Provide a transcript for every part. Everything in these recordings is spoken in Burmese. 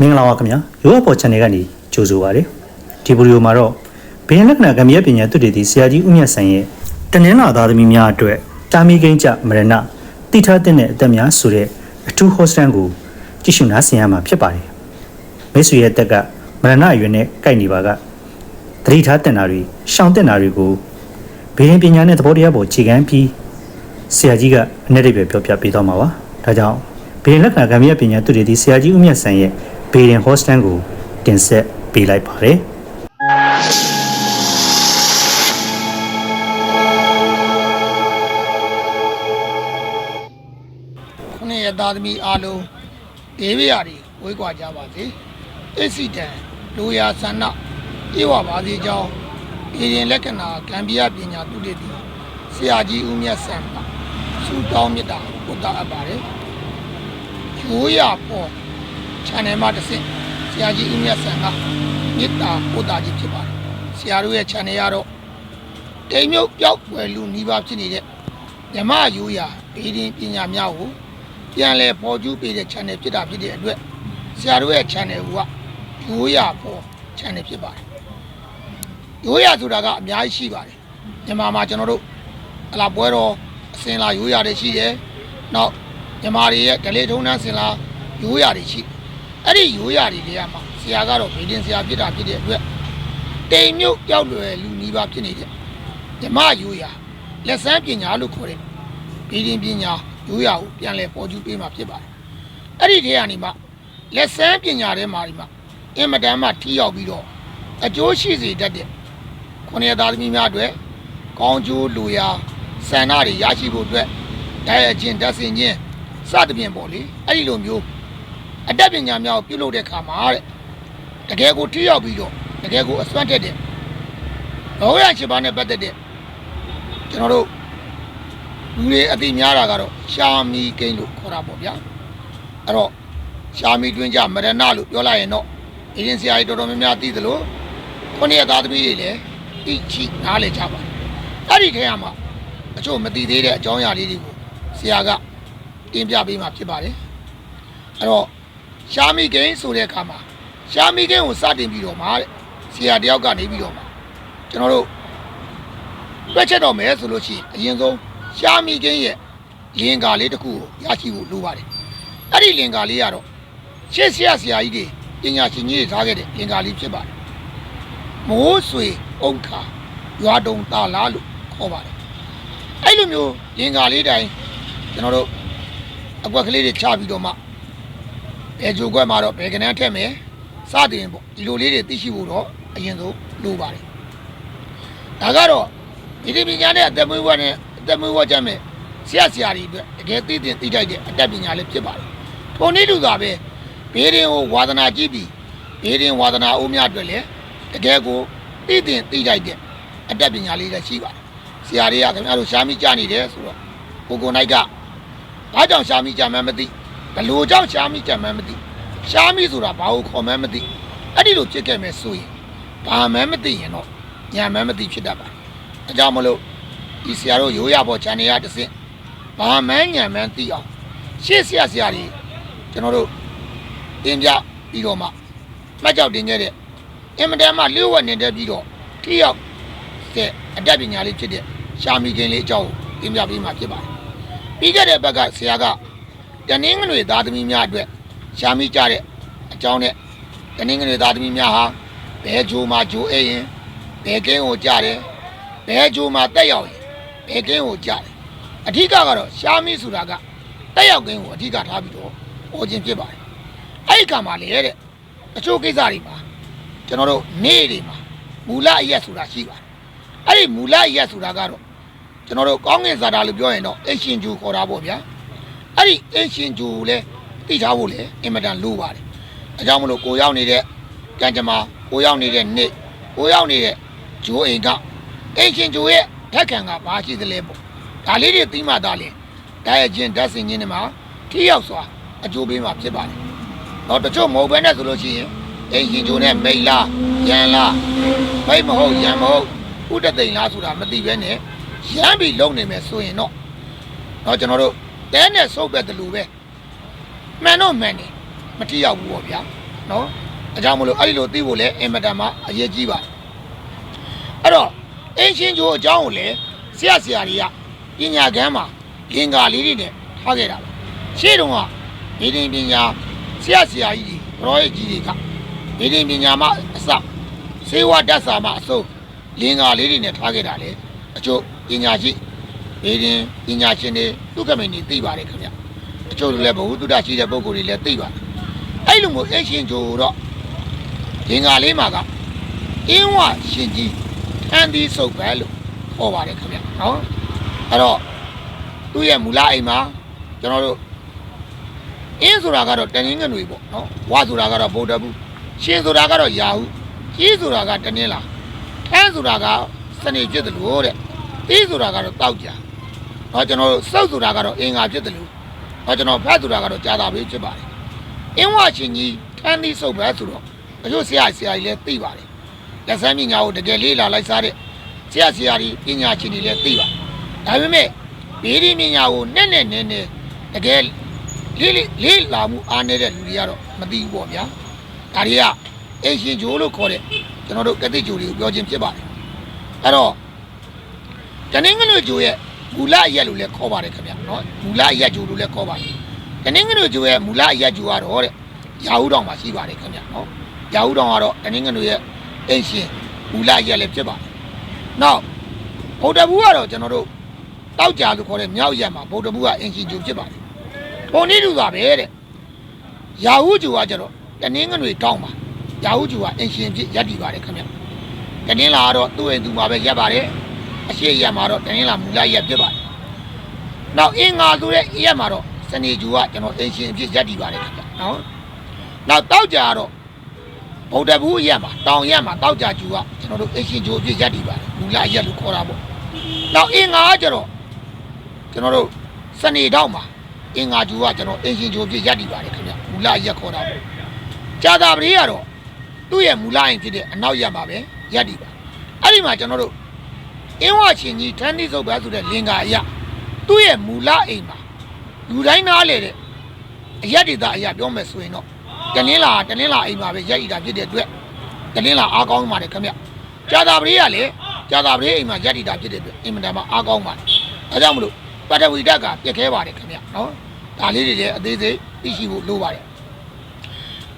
မင်္ဂလာပါခင်ဗျာရိုးအပေါ် channel ကနေကြိုဆိုပါရစေဒီဗီဒီယိုမှာတော့ဘင်းလက္ခဏာကံမြတ်ပညာသူတည်သည့်ဆရာကြီးဦးမြတ်ဆန်ရဲ့တနင်္လာသားသမီးများအတွက်တာမီကိန်းကြမရဏတိထားတဲ့အသက်များဆိုတဲ့အထူးဟောစတန်ကိုကြည့်ရှုနားဆင်ရမှာဖြစ်ပါတယ်မိတ်ဆွေရဲ့အသက်ကမရဏအရွယ်နဲ့ကိုက်နေပါကသတိထားတင်တာတွေရှောင်တင်တာတွေကိုဘင်းပညာနဲ့သဘောတရားပေါ်ခြေခံပြီးဆရာကြီးကအ내တိပဲပြောပြပေးသွားမှာပါဒါကြောင့်ဘင်းလက္ခဏာကံမြတ်ပညာသူတည်သည့်ဆရာကြီးဦးမြတ်ဆန်ရဲ့ ဘေဒင်ဟောစတန်ကိုတင်ဆက်ပေးလိုက်ပါတယ်ခုနှစ်ရသားသမီးအားလုံးဒေဝရာတွေဝေးကွာကြပါစေအစ်စီတန်လူရာဆန္ဒပြေဝပါစေကြောင်းပြည်ရင်လက္ခဏာကံပြပညာသူတည်တည်ဆရာကြီးဦးမြတ်ဆန်ပါစူတောင်းမြတ်တာပုဒ်တာအပ်ပါတယ်ရိုးရပေါ် channel မှာတစ်ဆင့်ဆရာကြီးဦးမြတ်ဆန်ကမြတ်တာပုဒ်တာကြီးဖြစ်ပါတယ်ဆရာတို့ရဲ့ channel ရတော့တိမ်မြုပ်ပျောက်ွယ်လူနီးပါးဖြစ်နေတဲ့မြမရိုးရာဘေးရင်ပညာများကိုပြန်လဲပေါ်ကျူးပေးတဲ့ channel ဖြစ်တာဖြစ်တဲ့အတွက်ဆရာတို့ရဲ့ channel ကရိုးရပေါ် channel ဖြစ်ပါတယ်ရိုးရဆိုတာကအများကြီးရှိပါတယ်မြန်မာမှာကျွန်တော်တို့အလားပွဲတော်အစင်လာရိုးရတွေရှိတယ်နောက်မြန်မာတွေရဲ့ဒလေထုံးတန်းစင်လာရိုးရတွေရှိတယ် အဲ့ဒီရိုးရတွေတွေကမှဆရာကတော့ဗေဒင်ဆရာဖြစ်တာဖြစ်တဲ့အတွက်တိမ်မြုပ်ကြောက်လွယ်လူနီးပါးဖြစ်နေတဲ့ဓမ္မရိုးရလက်စမ်းပညာလို့ခေါ်တဲ့ဗီဒီပညာရိုးရာကိုပြန်လဲပေါ်ကျူးပေးမှာဖြစ်ပါတယ်။အဲ့ဒီထဲကနေမှလက်ဆန်းပညာထဲမှာဒီမှာအင်မတန်မှထိရောက်ပြီးတော့အကျိုးရှိစေတတ်တဲ့ခုနှစ်သားသမီးများအတွက်ကောင်းကျိုးလူရာဆန္ဒတွေရရှိဖို့အတွက်တိုက်ရခြင်းဓာတ်ဆင်ခြင်းစသဖြင့်ပေါ့လေအဲ့ဒီလိုမျိုး အတတ်ပညာများကိုပြုလုပ်တဲ့အခါမှာတဲ့တကယ်ကိုထိရောက်ပြီးတော့တကယ်ကိုအစွမ်းတက်တဲ့လောကရရှိပါနဲ့ပတ်သက်တဲ့ကျွန်တော်တို့လူတွေအသိများတာကတော့ရှာမီကိန်းလို့ခေါ်တာပေါ့ဗျာအဲ့တော့ရှာမီတွင်းကြမရဏလို့ပြောလိုက်ရင်တော့အရင်ဆရာကြီးတော်တော်များများသိသလိုခုနှစ်ရက်သားသမီးတွေလည်းသိချိနားလည်ကြပါတယ်အဲ့ဒီထဲမှာအချို့မသိသေးတဲ့အကြောင်းအရာလေးတွေကိုဆရာကတင်ပြပေးမှာဖြစ်ပါတယ်အဲ့တော့ ရှာမီကိန်းဆိုတဲ့အခါမှာရှာမီကိန်းကိုစတင်ပြီးတော့မှာတဲ့ဆရာတယောက်ကနေပြီးတော့မှာကျွန်တော်တို့တွက်ချက်တော့မယ်ဆိုလို့ရှိရင်အရင်ဆုံးရှားမီကင်းရဲ့လင်္ကာလေးတစ်ခုကိုရရှိဖို့လိုပါတယ်အဲ့ဒီလင်္ကာလေးကတော့ရှေ့ဆရာဆရာကြီးတွေပညာရှင်ကြီးတွေထားခဲ့တဲ့လင်္ကာလေးဖြစ်ပါတယ်မိုးဆွေအုတ်ခါရွာတုံတာလားလို့ခေါ်ပါတယ်အဲ့လိုမျိုးလင်္ကာလေးတိုင်းကျွန်တော်တို့အကွက်ကလေးတွေချပြီးတော့မှ ဘယ်ဂျိုကွက်မှာတော့ဘယ်ကနန်းထက်မယ်စတင်ပေါ့ဒီလိုလေးတွေသိရှိဖို့တော့အရင်ဆုံးလိုပါတယ်ဒါကတော့ဒီဒီပညာနဲ့အသက်မွေးဝနဲ့အသက်မွေးဝကြမယ်ဆရာဆရာတွေအတွက်တကယ်သိတင်သိတိုက်တဲ့အတတ်ပညာလေးဖြစ်ပါတယ်။ထိုနည်းတူသာပဲဘေးရင်ကိုဝါသနာကြည့်ပြီးဘေးရင်ဝါသနာအိုးများအတွက်လည်းတကယ်ကိုသိတင်သိတိုက်တဲ့အတတ်ပညာလေးလည်းရှိပါတယ်။ဆရာတွေကခင်ဗျားတို့ရှားမိကြနေတယ်ဆိုတော့ကိုကိုနိုင်ကဘာကြောင့်ရှားမိကြမှန်းမသိ ဘလို့ကြောင့်ရှားမိကြမှန်းမသိရှားမိဆိုတာဘာကိုခေါ်မှန်းမသိအဲ့ဒီလိုဖြစ်ခဲ့မယ်ဆိုရင်ဘာမှန်းမသိရင်တော့ညာမှန်းမသိဖြစ်တတ်ပါတယ်။အကြောင်းမလို့ဒီဆရာတို့ရိုးရပေါ် channel ရတစ်စင်ဘာမှန်းညံမှန်းသိအောင်ရှေ့ဆရာဆရာတွေကျွန်တော်တို့တင်ပြပြီးတော့မှမှတ်ကြောက်တင်ခဲ့တဲ့အင်မတန်မှလျှို့ဝှက်နေတဲ့ပြီးတော့ထိရောက်တဲ့အတတ်ပညာလေးဖြစ်တဲ့ရှာမီကင်လေးအကြောင်းကိုတင်ပြပေးမှာဖြစ်ပါတယ်ပြီးခဲ့တဲ့ဘက်ကဆရာက တနင်္ဂနွေသားသမီးများအတွက်ရှာမီကြတဲ့အကြောင်းနဲ့တနင်္ဂနွေသားသမီးများဟာဘဲဂျိုမှာဂျိုအိရင်ဘဲကင်းကိုကြတယ်ဘဲဂျိုမှာတက်ရောက်ရင်ဘဲကင်းကိုကြားတယ်အဓိကကတော့ရှားမီးဆိုတာကတက်ရောက်ကင်းကိုအဓိကထားပြီးတော့ဟောခြင်းဖြစ်ပါတယ်အဲ့ဒီကမှာလေတဲ့တချို့ကိစ္စတွေမှာကျွန်တော်တို့နေ့တွေမှာမူလအရက်ဆိုတာရှိပါတယ်အဲ့ဒီမူလအရက်ဆိုတာကတော့ကျွန်တော်တို့ကောင်းကင်ဇာတာလို့ပြောရင်တော့အရှင်ဂျူခေါ်တာပေါ့ဗျာ အဲ့ဒီအရှင်ဂျူကိုလည်းသိထားဖို့လည်းအင်မတန်လိုပါတယ်အကြောင်းမလို့ကိုရောက်နေတဲ့ကံကြမ္မာကိုရောက်နေတဲ့နေ့ကိုရောက်နေတဲ့ဂျိုးအိမ်ကအင်ရှင်ကျိုရဲ့ဓာတ်ခံကဘာရှိသလဲပေါ့ဒါလေးတွေသိမှသာလေဓာတ်ရခြင်းဓာတ်စင်ခြင်းတွေမှာထိရောက်စွာအကျိုးပေးမှာဖြစ်ပါတယ်တော့တချို့မဟုတ်ဘဲနဲ့ဆိုလို့ရှိရင်အင်ရှင်ကျိုနဲ့မိတ်လားရန်လားမိတ်မဟုတ်ရန်မဟုတ်ဥဒသိန်လားဆိုတာမသိဘဲနဲ့ရမ်းပြီးလုံနေမယ်ဆိုရင်တော့တော့ကျွန်တော်တို့ တဲနဲ့စုပ်ပဲတလူပဲမှန်တော့မှန်တယ်မထိရောက်ဘူးပေါ့ဗျာနော်အကြောင်းမလို့အဲ့ဒီလိုသိဖို့လဲအင်မတန်မှအရေးကြီးပါတယ်အဲ့တော့အင်းရှင်ကျိုးအကြောင်းကိုလည်းဆရာဆရာတွေကပညာကမ်းမှာလင်္ကာလေးတွေနဲ့ထားခဲ့တာပါရှေ့တုန်းကဒီရင်ပညာဆရာဆရာကြီးတွေဘရောရေးကြီးတွေကဒီရင်ပညာမှာအစစေဝဓာတ်စာမှာအစိုးလင်္ကာလေးတွေနဲ့ထားခဲ့တာလေအချို့ပညာရှိ ဒီရင်ပညာရှင်တွေသူကမိန်တွေသိပါတယ်ခင်ဗျအချို့လည်းဘဝတုဒ္ဒရှိတဲ့ပုဂ္ဂိုလ်တွေလည်းသိပါတယ်အဲ့လိုမျိုးအင်းရှင်ကျိုးတော့လင်္ကာလေးမှာကအင်းဝရှင်ကြီးထန်ဒီစုပ်ပဲလို့ဟောပါတယ်ခင်ဗျနော်အဲ့တော့သူ့ရဲ့မူလအိမ်မှာကျွန်တော်တို့အင်းဆိုတာကတော့တနင်္ဂနွေပေါ့နော်ဝါဆိုတာကတော့ဗုဒ္ဓဘူးရှင်ဆိုတာကတော့ယာဟုကြီးဆိုတာကတနင်္လာထန်းဆိုတာကစနေဖြစ်တယ်လို့တဲ့တီးဆိုတာကတော့တောက်ကြ ဟောကျွန်တော်တို့စုပ်ဆိုတာကတော့အင်္ဂါဖြစ်တယ်လို့ဟောကျွန်တော်ဖတ်ဆိုတာကတော့ကြာတာပဲဖြစ်ပါတယ်အင်းဝရှင်ကြီးထန်းဒီစုပ်ပဲဆိုတော့အကျိုးဆရာဆရာကြီးလည်းသိပါတယ်လက်ဆန်းပညာကိုတကယ်လေးလာလိုက်စားတဲ့ဆရာဆရာကြီးပညာရှင်တွေလည်းသိပါတယ်ဒါပေမဲ့ဘေးဒီပညာကိုနဲ့နဲ့နဲ့နဲ့တကယ်လေးလေးလေးလာမှုအားနေတဲ့လူတွေကတော့မသိဘူးပေါ့ဗျာဒါတွေကအင်ရှင်ဂျိုးလို့ခေါ်တဲ့ကျွန်တော်တို့ကတိဂျိုးတွေကိုပြောခြင်းဖြစ်ပါတယ်အဲ့တော့တနင်္ဂနွေဂျိုးရဲ့ မူလအရက်လို့လည်းခေါ်ပါတယ်ခင်ဗျနော်မူလအရက်ဂျိုးလို့လည်းခေါ်ပါတယ်တနင်္ဂနွေဂျိုးရဲ့မူလအရက်ဂျိုးကတော့တဲ့ရာဟုတောင်မှာရှိပါတယ်ခင်ဗျနော်ရာဟုတောင်ကတော့တနင်္ဂနွေရဲ့အင်ရှင်မူလအရက်လည်းဖြစ်ပါတယ်နောက်ဗုဒ္ဓဘူးကတော့ကျွန်တော်တို့တောက်ကြလို့ခေါ်တဲ့မြောက်ရက်မှာဗုဒ္ဓဘူးကအင်ရှင်ဂျိုးဖြစ်ပါတယ်ပုံနည်းတူပါပဲတဲ့ရာဟုဂျိုးကကျတော့တနင်္ဂနွေတောင်းပါရာဟုဂျိုးကအင်ရှင်ဖြစ်ရက်တည်ပါတယ်ခင်ဗျတနင်္လာကတော့သူ့အိမ်သူမှာပဲရက်ပါတယ် အရှိရက်မှာတော့တနင်္လာမူလရက်ဖြစ်ပါတယ်နောက်အင်္ဂါဆိုတဲ့ရက်မှာတော့စနေဂျိုးကကျွန်တော်အင်ရှင်ဖြစ်ရက်တည်ပါတယ်ခင်ဗျနော်နောက်တောက်ကြကတော့ဗုဒ္ဓဘူးရက်မှာတောင်ရက်မှာတောက်ကြဂျိုးကကျွန်တော်တို့အင်ရှင်ဂျိုးဖြစ်ရက်တည်ပါတယ်မူလရက်လို့ခေါ်တာပေါ့နောက်အင်္ဂါကကျတော့ကျွန်တော်တို့စနေတောက်မှာအင်္ဂါဂျိုးကကျွန်တော်အင်ရှင်ဂျိုးဖြစ်ရက်တည်ပါတယ်ခင်ဗျမူလရက်ခေါ်တာပေါ့ဂျာတာပရိကတော့သူ့ရဲ့မူလအိမ်ဖြစ်တဲ့အနောက်ရက်ပါပဲရက်တည်ပါအဲ့ဒီမှာကျွန်တော်တို့ အင်းဝချင်းကြီးထန်းတိစုပ်ပါဆိုတဲ့လင်္ကာအရာသူ့ရဲ့မူလအိမ်မှာလူတိုင်းနားလေတဲ့အရက်ဒေတာအရာပြောမယ်ဆိုရင်တော့တနင်္လာတနင်္လာအိမ်မှာပဲရက်ဤတာဖြစ်တဲ့အတွက်တနင်္လာအားကောင်းပါတယ်ခင်ဗျဂျာတာပရိကလည်းဂျာတာပရိအိမ်မှာရက်ဤတာဖြစ်တဲ့အတွက်အင်မတန်မှအားကောင်းပါတယ်ဒါကြောင့်မလို့ပတဝီဓာတ်ကပြက်ခဲပါတယ်ခင်ဗျနော်ဒါလေးတွေလည်းအသေးစိတ်သိရှိဖို့လိုပါတယ်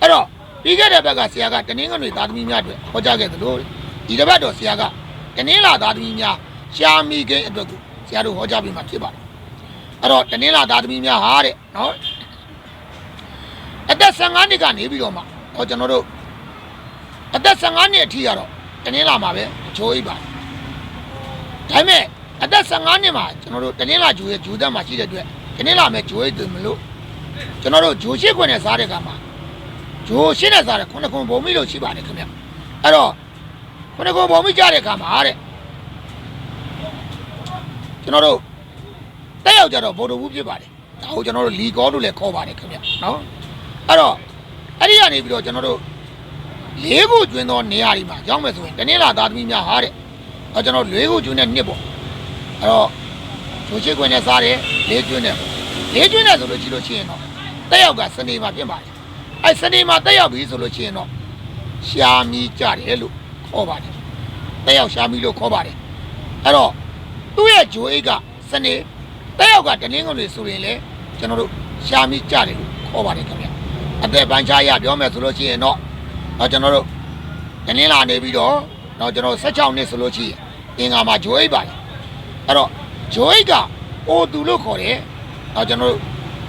အဲ့တော့ပြီးခဲ့တဲ့ဘက်ကဆရာကတနင်္ဂနွေသားသမီးများအတွက်ဟောကြားခဲ့သလိုဒီတစ်ပတ်တော့ဆရာက တနင်္လာသားသမီးများရှားမိကိန်းအတွက်ကိုဆရာတို့ဟောကြားပေးမှာဖြစ်ပါတယ်အဲ့တော့တနင်္လာသားသမီးများဟာတဲ့နော်အသက်15နှစ်ကနေပြီးတော့မှဟောကျွန်တော်တို့အသက်15နှစ်အထိကတော့တနင်္လာမှာပဲအချိုးအိပ်ပါတယ်ဒါပေမဲ့အသက်15နှစ်မှာကျွန်တော်တို့တနင်္လာဂျူရဲ့ဂျူသက်မှာရှိတဲ့အတွက်တနင်္လာမဲ့ဂျိုးအိပ်တယ်မလို့ကျွန်တော်တို့ဂျိုရှိခွင့်နဲ့စားတဲ့ကမှာဂျိုရှင်းတဲ့စားတဲ့ခုနှစ်ခုဘုံမိလို့ရှိပါတယ်ခင်ဗျအဲ့တော့ ခုနှစ်ခုဘုံမိကြတဲ့အခါမှာတဲ့ကျွန်တော်တို့တက်ရောက်ကြတော့ဗိုလ်တော်ဘူးဖြစ်ပါတယ်ဒါကိုကျွန်တော်တို့လီကောလို့လည်းခေါ်ပါတယ်ခင်ဗျနော်အဲ့တော့အဲ့ဒီကနေပြီးတော့ကျွန်တော်တို့လေးခုကျွင်းသောနေရာတွေမှာရောက်မယ်ဆိုရင်တနင်္လာသားသမီးများဟာတဲ့ဟောကျွန်တော်လေးခုကျွင်းတဲ့နှစ်ပေါ့အဲ့တော့ဂျိုရှိခွင့်နဲ့စားတယ်လေးကျွင်းနဲ့ပေါ့လေးကျွင်းနဲ့ဆိုလို့ရှိလို့ရှိရင်တော့တက်ရောက်ကစနေမှာဖြစ်ပါတယ်အဲ့စနေမှာတက်ရောက်ပြီဆိုလို့ရှိရင်တော့ရှာမီကြတယ်လို့ ခေါ်ပါတယ်တက်ရောက်ရှာမီလို့ခေါ်ပါတယ်အဲ့တော့သူ့ရဲ့ဂျိုအိတ်ကစနေတက်ရောက်ကတနင်္ဂနွေဆိုရင်လေကျွန်တော်တို့ရှာမီကြတယ်လို့ခေါ်ပါတယ်ခင်ဗျအသက်ပန်းချာရပြောမယ်ဆိုလို့ရှိရင်တော့တော့ကျွန်တော်တို့တနင်္လာနေပြီးတော့တော့ကျွန်တော်16နှစ်ဆိုလို့ရှိရင်အင်္ဂါမှာဂျိုအိတ်ပါတယ်အဲ့တော့ဂျိုအိတ်ကအိုသူလို့ခေါ်တယ်တော့ကျွန်တော်တို့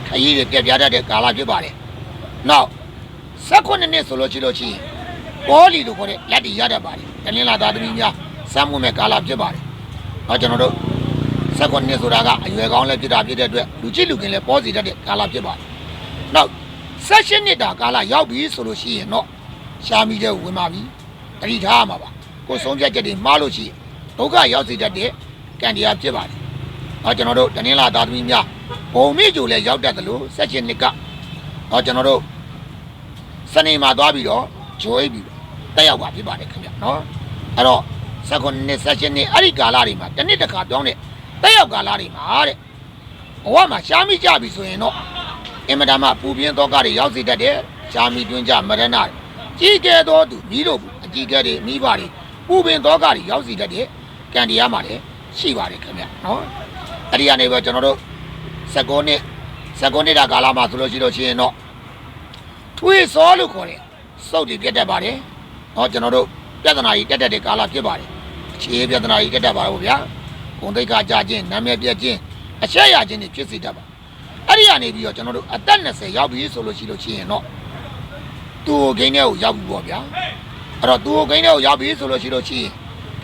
ခရီးတွေပြပြတတ်တဲ့ကာလဖြစ်ပါတယ်နောက်16နှစ်ဆိုလို့ရှိလို့ရှိရင် ပေါ်လီလို့ခေါ်တဲ့လက်တီရတတ်ပါတယ်တနင်္လာသားသမီးများစမ်းမွေးမဲ့ကာလဖြစ်ပါတယ်။နောက်ကျွန်တော်တို့16နှစ်ဆိုတာကအရွယ်ကောင်းလည်းဖြစ်တာဖြစ်တဲ့အတွက်လူချစ်လူခင်လည်းပေါ်စီတတ်တဲ့ကာလဖြစ်ပါတယ်။နောက်16နှစ်တာကာလရောက်ပြီဆိုလို့ရှိရင်တော့ရှာမီတဲ့ဝင်ပါပြီ။တတိထားရမှာပါ။ကိုယ်ဆုံးဖြတ်ချက်တွေမှားလို့ရှိရင်ဒုက္ခရောက်စေတတ်တဲ့ကံတရားဖြစ်ပါတယ်။နောက်ကျွန်တော်တို့တနင်္လာသားသမီးများဘုံမိကျိုလည်းရောက်တတ်တယ်လို့16နှစ်ကနောက်ကျွန်တော်တို့စနေမှာသွားပြီးတော့ဂျိုးအိပ်ပြီး တက်ရောက်ပါဖြစ်ပါတယ်ခင်ဗျနော်အဲ့တော့16နှစ်17နှစ်အဲ့ဒီကာလတွေမှာတစ်နှစ်တစ်ခါပြောင်းတဲ့တက်ရောက်ကာလတွေမှာတဲ့ဘဝမှာရှားမိကြပြီဆိုရင်တော့အင်မတန်မှပူပြင်းသောကတွေရောက်စေတတ်တယ်ဂျာမီတွင်ကြမရဏကြီးကဲသောသူမိတို့အကြီးကဲတွေမိဘတွေပူပင်သောကတွေရောက်စီတတ်တဲ့ကံတရားမှာလည်းရှိပါတယ်ခင်ဗျနော်အဲ့ဒီကနေပဲကျွန်တော်တို့19နှစ်19နှစ်တာကာလမှာဆိုလို့ရှိလို့ရှိရင်တော့ထွေးစောလို့ခေါ်တယ်စုပ်တွေပြတ်တတ်ပါတယ် ဟောကျွန်တော်တို့ပြဿနာကြီးတက်တက်တဲ့ကာလဖြစ်ပါတယ်အခြေပြဿနာကြီးတက်တက်ပါတော့ဗျာဂုံတိတ်ကကြခြင်းနာမည်ပြက်ခြင်းအချက်ရခြင်းတွေဖြစ်စေတတ်ပါအဲ့ဒီကနေပြီးတော့ကျွန်တော်တို့အသက်20ရောက်ပြီဆိုလို့ရှိလို့ရှိရင်တော့သူ့ကိုဂိမ်းထဲကိုရောက်ပြီပေါ့ဗျာအဲ့တော့သူ့ကိုဂိမ်းထဲကိုရောက်ပြီဆိုလို့ရှိလို့ရှိရင်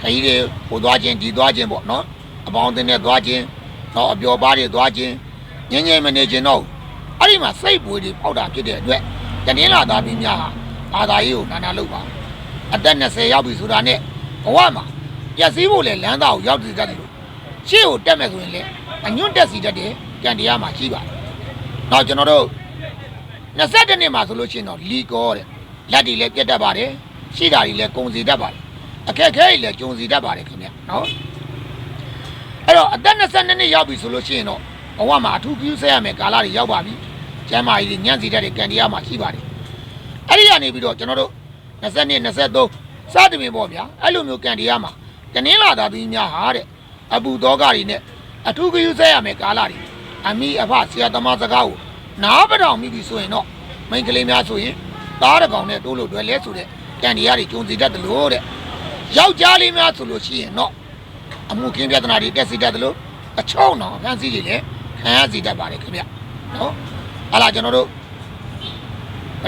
ခရီးတွေဟိုသွားခြင်းဒီသွားခြင်းပေါ့နော်အပေါင်းအသင်းနဲ့သွားခြင်းတော့အပျော်ပါးတွေသွားခြင်းငင်းငယ်မနေခြင်းတော့အဲ့ဒီမှာစိတ်ပွေတွေပေါက်တာဖြစ်တဲ့အတွက်တနင်္လာသားပြီးများဟာဘာသာရေးကိုနာနာလုပ်ပါ အသက်20ရောက်ပြီဆိုတာနဲ့ဘဝမှာပြည့်စည်ဖို့လည်းလမ်းသားကိုရောက်တည်တတ်တယ်လို့ရှေ့ကိုတက်မယ်ဆိုရင်လည်းအညွန့်တက်စီတတ်တယ်ကြံတရားမှာရှိပါတယ်။နောက်ကျွန်တော်တို့22နှစ်မှာဆိုလို့ရှိရင်တော့လီကောတဲ့လက်တွေလည်းပြတ်တတ်ပါတယ်ရှေ့ဓာတ်တွေလည်းကုံစီတတ်ပါတယ်အခက်ခဲတွေလည်းကျုံစီတတ်ပါတယ်ခင်ဗျနော်အဲ့တော့အသက်22နှစ်ရောက်ပြီဆိုလို့ရှိရင်တော့ဘဝမှာအထူးပြုဆက်ရမယ်ကာလတွေရောက်ပါပြီကျမ်းမာရေးတွေညံ့စီတတ်တဲ့ကြံတရားမှာရှိပါတယ်အဲ့ဒီကနေပြီးတော့ကျွန်တော်တို့ 22 23စသဖြင့်ပေါ့ဗျာအဲ့လိုမျိုးကန်တရားမှာတနင်္လာသာပြီးများဟာတဲ့အပူသောကတွေနဲ့အထူးဂရုစိုက်ရမယ်ကာလတွေအမိအဖဆရာသမားစကားကိုနားပတောင်မိပြီဆိုရင်တော့မိန်းကလေးများဆိုရင်သားတစ်ကောင်နဲ့တိုးလို့တွဲလဲဆိုတဲ့ကန်တရားတွေကျုံစီတတ်တယ်လို့တဲ့ယောက်ျားလေးများဆိုလို့ရှိရင်တော့အမှုခင်းပြဿနာတွေတက်စီတတ်တယ်လို့အချုံအောင်ဖန်စီတွေလည်းခံရစီတတ်ပါတယ်ခင်ဗျနော်အဲ့လာကျွန်တော်တို့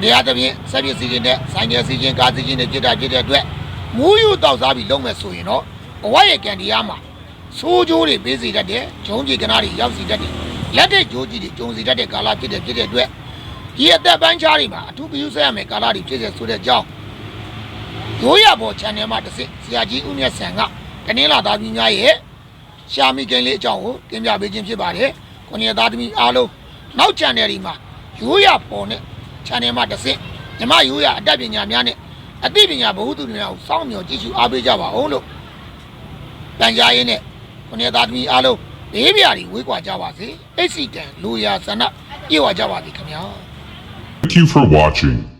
တရားသဖြင့်ဆက်ပြစ်စီခြင်းနဲ့ဆိုင်ရစီခြင်းကားစီခြင်းနဲ့ပြစ်တာပြစ်တဲ့အတွက်မူးယူတောက်စားပြီးလုံးမဲ့ဆိုရင်တော့ဘဝရဲ့ကံတရားမှာဆိုးကျိုးတွေပေးစီတတ်တယ်ဂျုံကြီးကနာတွေရောက်စီတတ်တယ်လက်တဲ့ဂျိုးကြီးတွေဂျုံစီတတ်တဲ့ကာလဖြစ်တဲ့ဖြစ်တဲ့အတွက်ဒီအသက်ပိုင်းခြားတွေမှာအထူးပြုဆက်ရမယ်ကာလတွေဖြစ်တဲ့ဆိုတဲ့အကြောင်းရိုးရပေါ် channel မှာတစ်စစ်ဆရာကြီးဦးမြတ်ဆန်ကတနင်္လာသားပြည်များရဲ့ရှာမီကိန်းလေးအကြောင်းကိုတင်ပြပေးခြင်းဖြစ်ပါတယ်ခုနှစ်သားသမီးအားလုံးနောက် channel ဒီမှာရိုးရပေါ်နဲ့ channel မှာတစ်ဆင့်မြမရိုးရအတတ်ပညာများနဲ့အသိပညာဘ ഹു တုများကိုစောင့်မျှော်ကြည့်ရှုအားပေးကြပါအောင်လို့တန်ကြားရင်းနဲ့ခုနှစ်သားသမီးအားလုံးဘေးပြာတွေဝေးကွာကြပါစေအိတ်စီတန်လူရာဆန္ဒပြေဝကြပါစေခင်ဗျာ Thank you for watching.